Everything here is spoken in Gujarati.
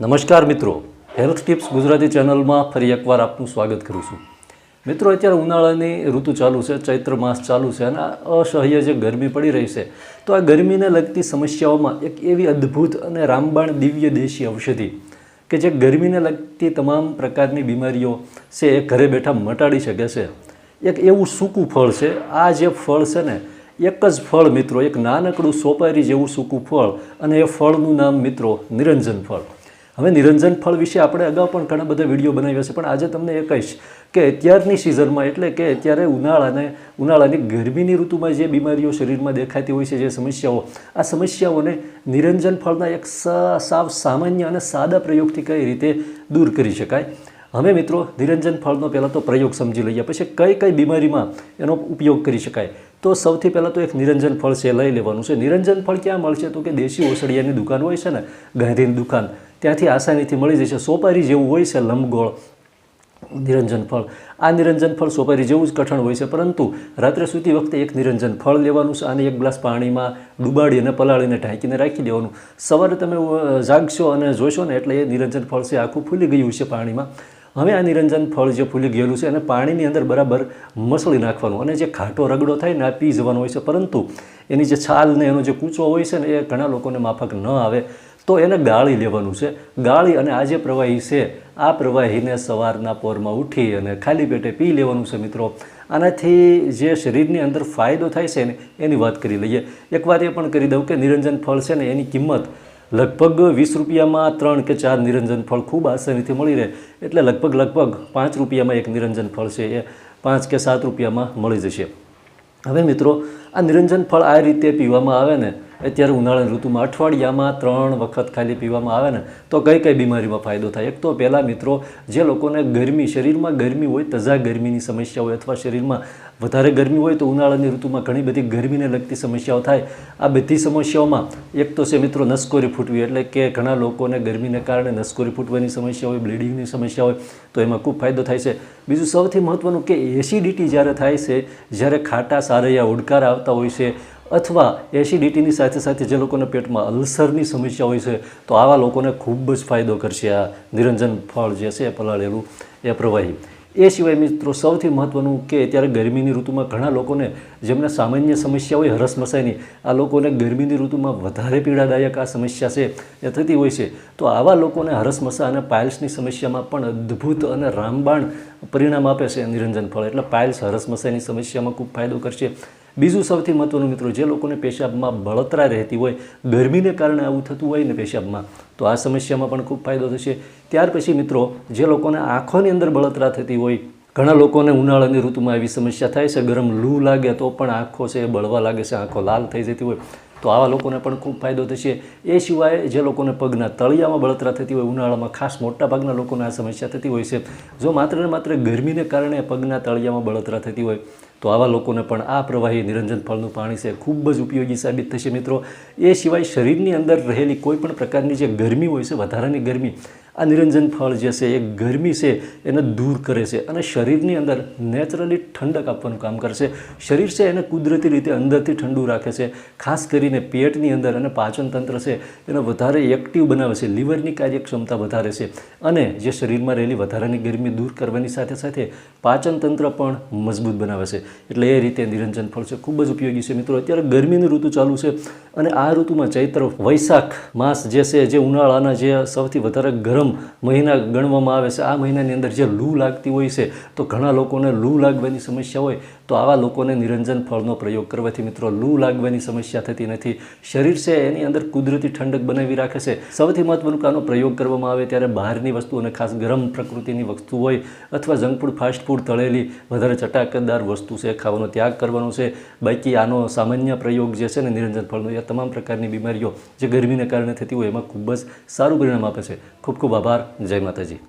નમસ્કાર મિત્રો. હેલ્થ ટિપ્સ ગુજરાતી ચેનલમાં ફરી એકવાર આપનું સ્વાગત કરું છું. મિત્રો, અત્યારે ઉનાળાની ઋતુ ચાલુ છે, ચૈત્ર માસ ચાલુ છે અને અસહ્ય જે ગરમી પડી રહી છે, તો આ ગરમીને લગતી સમસ્યાઓમાં એક એવી અદ્ભુત અને રામબાણ દિવ્ય દેશી ઔષધિ કે જે ગરમીને લગતી તમામ પ્રકારની બીમારીઓ છે એ ઘરે બેઠા મટાડી શકે છે. એક એવું સૂકું ફળ છે. આ જે ફળ છે ને, એક જ ફળ મિત્રો, એક નાનકડું સોપારી જેવું સૂકું ફળ અને એ ફળનું નામ મિત્રો નિરંજન ફળ. હવે નિરંજન ફળ વિશે આપણે અગાઉ પણ ઘણા બધા વીડિયો બનાવ્યા છે, પણ આજે તમને એ કહીશ કે અત્યારની સિઝનમાં એટલે કે અત્યારે ઉનાળાને ઉનાળાની ગરમીની ઋતુમાં જે બીમારીઓ શરીરમાં દેખાતી હોય છે, જે સમસ્યાઓ, આ સમસ્યાઓને નિરંજન ફળના એક સાવ સામાન્ય અને સાદા પ્રયોગથી કઈ રીતે દૂર કરી શકાય? હવે મિત્રો, નિરંજન ફળનો પહેલાં તો પ્રયોગ સમજી લઈએ, પછી કઈ કઈ બીમારીમાં એનો ઉપયોગ કરી શકાય? તો સૌથી પહેલાં તો એક નિરંજન ફળ છે, લઈ લેવાનું છે. નિરંજન ફળ ક્યાં મળશે? તો કે દેશી ઓસડિયાની દુકાન હોય છે ને, ગાંધીની દુકાન. ત્યાંથી આસાનીથી મળી જશે. સોપારી જેવું હોય છે લંબગોળ. નિરંજન ફળ. આ નિરંજન ફળ સોપારી જેવું જ કઠણ હોય છે, પરંતુ રાત્રે સૂતી વખતે એક નિરંજન ફળ લેવાનું છે અને એક ગ્લાસ પાણીમાં ડુબાડી અને પલાળીને ઢાંકીને રાખી દેવાનું. સવારે તમે જાગશો અને જોશો ને એટલે એ નિરંજન ફળ છે, આખું ફૂલી ગયું છે પાણીમાં. હવે આ નિરંજન ફળ જે ફૂલી ગયેલું છે અને પાણીની અંદર બરાબર મસળી નાખવાનું અને જે ખાટો રગડો થાય ને આ પી જવાનો હોય છે, પરંતુ એની જે છાલ ને એનો જે કૂચો હોય છે ને એ ઘણા લોકોને માફક ન આવે. તો એને ગાળી લેવાનું છે. ગાળી અને આ જે પ્રવાહી છે, આ પ્રવાહીને સવારના પોરમાં ઉઠી અને ખાલી પેટે પી લેવાનું છે મિત્રો. આનાથી જે શરીરની અંદર ફાયદો થાય છે ને, એની વાત કરી લઈએ. એકવાર એ પણ કરી દઉં કે નિરંજન ફળ છે ને, એની કિંમત લગભગ વીસ રૂપિયામાં ત્રણ કે ચાર નિરંજન ફળ ખૂબ આસાનીથી મળી રહે. એટલે લગભગ લગભગ પાંચ રૂપિયામાં એક નિરંજન ફળ છે એ પાંચ કે સાત રૂપિયામાં મળી જશે. હવે મિત્રો, આ નિરંજન ફળ આ રીતે પીવામાં આવે ને અત્યારે ઉનાળાની ઋતુમાં અઠવાડિયામાં ત્રણ વખત ખાલી પીવામાં આવે ને, તો કઈ કઈ બીમારીમાં ફાયદો થાય? એક તો પહેલાં મિત્રો, જે લોકોને ગરમી, શરીરમાં ગરમી હોય, તજા ગરમીની સમસ્યા હોય અથવા શરીરમાં વધારે ગરમી હોય, તો ઉનાળાની ઋતુમાં ઘણી બધી ગરમીને લગતી સમસ્યાઓ થાય. આ બધી સમસ્યાઓમાં એક તો છે મિત્રો નસકોરી ફૂટવી, એટલે કે ઘણા લોકોને ગરમીને કારણે નસકોરી ફૂટવાની સમસ્યા હોય, બ્લીડિંગની સમસ્યા હોય, તો એમાં ખૂબ ફાયદો થાય છે. બીજું સૌથી મહત્ત્વનું કે એસિડિટી જ્યારે થાય છે, જ્યારે ખાટા, સારૈયા, ઉડકાર આવતા હોય છે અથવા એસિડિટીની સાથે સાથે જે લોકોને પેટમાં અલ્સરની સમસ્યા હોય છે, તો આવા લોકોને ખૂબ જ ફાયદો કરશે આ નિરંજન ફળ જે છે પલાળેલું, એ પ્રવાહી. એ સિવાય મિત્રો સૌથી મહત્ત્વનું કે અત્યારે ગરમીની ઋતુમાં ઘણા લોકોને જેમને સામાન્ય સમસ્યા હોય હરસમસાઈની આ લોકોને ગરમીની ઋતુમાં વધારે પીડાદાયક આ સમસ્યા છે એ થતી હોય છે, તો આવા લોકોને હરસમસા અને પાયલ્સની સમસ્યામાં પણ અદ્ભુત અને રામબાણ પરિણામ આપે છે નિરંજન ફળ. એટલે પાયલ્સ હરસમસાઈની સમસ્યામાં ખૂબ ફાયદો કરશે. બીજું સૌથી મહત્ત્વનું મિત્રો, જે લોકોને પેશાબમાં બળતરા રહેતી હોય, ગરમીને કારણે આવું થતું હોય ને પેશાબમાં, તો આ સમસ્યામાં પણ ખૂબ ફાયદો થશે. ત્યાર પછી મિત્રો, જે લોકોને આંખોની અંદર બળતરા થતી હોય, ઘણા લોકોને ઉનાળાની ઋતુમાં એવી સમસ્યા થાય છે, ગરમ લૂ લાગે તો પણ આંખો છે બળવા લાગે છે, આંખો લાલ થઈ જતી હોય, તો આવા લોકોને પણ ખૂબ ફાયદો થશે. એ સિવાય જે લોકોને પગના તળિયામાં બળતરા થતી હોય, ઉનાળામાં ખાસ મોટા ભાગના લોકોને આ સમસ્યા થતી હોય છે. જો માત્ર ને માત્ર ગરમીને કારણે પગના તળિયામાં બળતરા થતી હોય તો આવા લોકોને પણ આ પ્રવાહી નિરંજન ફળનું પાણી છે ખૂબ જ ઉપયોગી સાબિત થશે મિત્રો. એ સિવાય શરીરની અંદર રહેલી કોઈ પણ પ્રકારની જે ગરમી હોય છે, વધારાની ગરમી આ નિરંજન ફળ જે છે, એ ગરમી છે, એને દૂર કરે છે અને શરીરની અંદર નેચરલી ઠંડક આપવાનું કામ કરશે શરીર છે, એને કુદરતી રીતે અંદરથી ઠંડુ રાખે છે. ખાસ કરીને પેટની અંદર અને પાચન તંત્ર છે, એને વધારે એક્ટિવ બનાવે છે. લીવરની કાર્યક્ષમતા વધારે છે અને જે શરીરમાં રહેલી વધારાની ગરમી દૂર કરવાની સાથે સાથે પાચન તંત્ર પણ મજબૂત બનાવે છે. એટલે એ રીતે નિરંજન ફળ છે, ખૂબ જ ઉપયોગી છે મિત્રો. અત્યારે ગરમીની ઋતુ ચાલુ છે અને આ ઋતુમાં ચૈત્ર વૈશાખ માસ જે છે, જે ઉનાળાના જે સૌથી વધારે ગરમ મહિના ગણવામાં આવે છે. આ મહિનાની અંદર જે લૂ લાગતી હોય છે, તો ઘણા લોકોને લૂ લાગવાની સમસ્યા હોય, તો આવા લોકોને નિરંજન ફળનો પ્રયોગ કરવાથી મિત્રો, લૂ લાગવાની સમસ્યા થતી નથી. શરીર છે, એની અંદર કુદરતી ઠંડક બનાવી રાખે છે. સૌથી મહત્વનું આનો પ્રયોગ કરવામાં આવે ત્યારે બહારની વસ્તુ અને ખાસ ગરમ પ્રકૃતિની વસ્તુ હોય, અથવા જંક ફૂડ, ફાસ્ટ ફૂડ, તળેલી, વધારે ચટાકદાર વસ્તુ છે, ખાવાનો ત્યાગ કરવાનો છે. બાકી આનો સામાન્ય પ્રયોગ જે છે ને નિરંજન ફળનો, એ તમામ પ્રકારની બીમારીઓ જે ગરમીને કારણે થતી હોય, એમાં ખૂબ જ સારું પરિણામ આપે છે. ખૂબ ખૂબ ખૂબ આભાર. જય માતાજી.